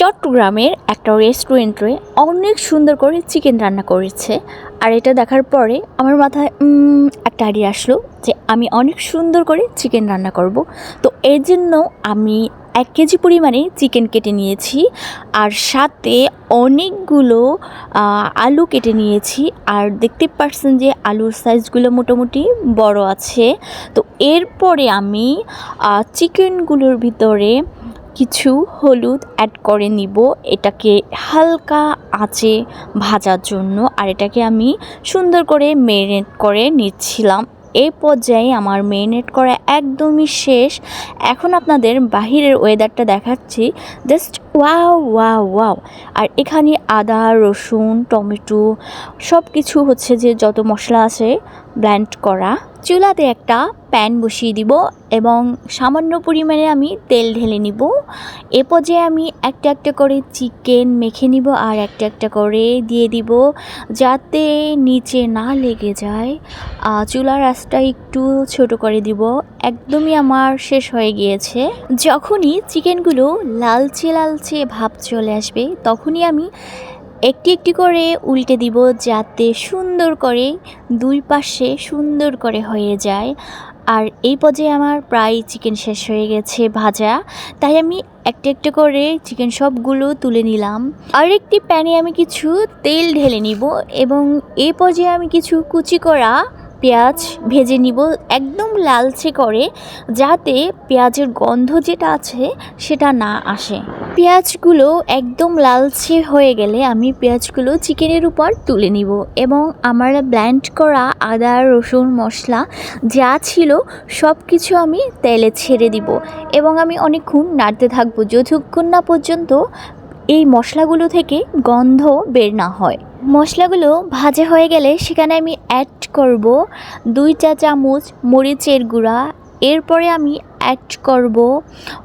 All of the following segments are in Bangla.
চট্টগ্রামের একটা রেস্টুরেন্টে অনেক সুন্দর করে চিকেন রান্না করেছে। আর এটা দেখার পরে আমার মাথায় একটা আইডিয়া আসলো যে আমি অনেক সুন্দর করে চিকেন রান্না করব। তো এর জন্য আমি এক কেজি পরিমাণে চিকেন কেটে নিয়েছি আর সাথে অনেকগুলো আলু কেটে নিয়েছি। আর দেখতে পারছেন যে আলুর সাইজগুলো মোটামুটি বড় আছে। তো এরপরে আমি চিকেনগুলোর ভিতরে কিছু হলুদ অ্যাড করে নিব। এটাকে হালকা আঁচে ভাজার জন্য। আর এটাকে আমি সুন্দর করে মেরিনেট করে নিচ্ছিলাম। এই পর্যায়ে আমার মেরিনেট করা একদমই শেষ। এখন আপনাদের বাহিরের ওয়েদারটা দেখাচ্ছি। Just wow wow wow. আর এখানে আদা, রসুন, টমেটো সব কিছু হচ্ছে যে যত মশলা আছে ব্ল্যান্ড করা। চুলাতে একটা প্যান বসিয়ে দিব এবং সামান্য পরিমাণে আমি তেল ঢেলে নিব। এ পর্যায়ে আমি একটা একটা করে চিকেন মেখে নিব আর একটা একটা করে দিয়ে দিব যাতে নিচে না লেগে যায়। চুলার আঁচটা একটু ছোট করে দিব একদমই আমার শেষ হয়ে গিয়েছে। যখনই চিকেনগুলো লালচে লালচে ভাব চলে আসবে, তখনই আমি একটি একটি করে উল্টে দিব যাতে সুন্দর করে দুই পাশে সুন্দর করে হয়ে যায়। আর এই পর্যায়ে আমার প্রায় চিকেন শেষ হয়ে গেছে ভাজা। তাই আমি একটা একটা করে চিকেন সবগুলো তুলে নিলাম। আর একটি প্যানে আমি কিছু তেল ঢেলে নিব এবং এই পর্যায়ে আমি কিছু কুচি করা পেঁয়াজ ভেজে নিব একদম লালচে করে, যাতে পেঁয়াজের গন্ধ যেটা আছে সেটা না আসে। পেঁয়াজগুলো একদম লালচে হয়ে গেলে আমি পেঁয়াজগুলো চিকেনের উপর তুলে নিব এবং আমার ব্ল্যান্ড করা আদা, রসুন, মশলা যা ছিল সব কিছু আমি তেলে ছেড়ে দিব এবং আমি অনেকক্ষণ নাড়তে থাকব যতক্ষণ না পর্যন্ত এই মশলাগুলো থেকে গন্ধ বের না হয়। মশলাগুলো ভাজা হয়ে গেলে সেখানে আমি অ্যাড করব দুই চা চামচ মরিচের গুঁড়া। এরপরে আমি অ্যাড করব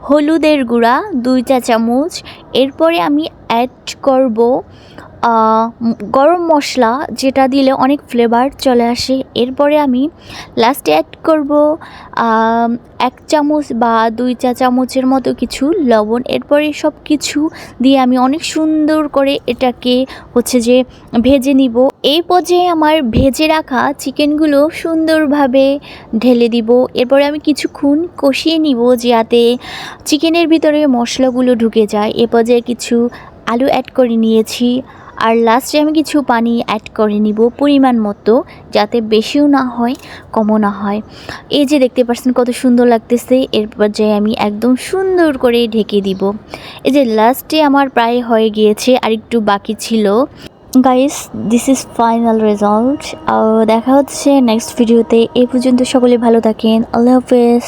হলুদের গুঁড়া, দুই চা চামচ। এরপরে আমি অ্যাড করব গরম মশলা যেটা দিলে অনেক ফ্লেভার চলে আসে। এরপরে আমি লাস্টে অ্যাড করব এক চামচ বা দুই চা চামচের মতো কিছু লবণ। এরপরে সব কিছু দিয়ে আমি অনেক সুন্দর করে এটাকে হচ্ছে যে ভেজে নিব। এই পর্যায়ে আমার ভেজে রাখা চিকেনগুলো সুন্দরভাবে ঢেলে দিব। এরপরে আমি কিছুক্ষণ কষিয়ে নিব যাতে চিকেনের ভিতরে মশলাগুলো ঢুকে যায়। এ পর্যায়ে কিছু আলু অ্যাড করে নিয়েছি। আর লাস্টে আমি কিছু পানি অ্যাড করে নিব পরিমাণ মতো, যাতে বেশিও না হয়, কমও না হয়। এই যে দেখতে পাচ্ছেন কত সুন্দর লাগতেছে, এর পর্যায়ে আমি একদম সুন্দর করে ঢেকে দিব। এই যে লাস্টে আমার প্রায় হয়ে গিয়েছে, আর একটু বাকি ছিল। Guys this is final result দেখা হচ্ছে নেক্সট ভিডিওতে এই পর্যন্ত সকলে ভালো থাকেন। আল্লাহ হাফেজ।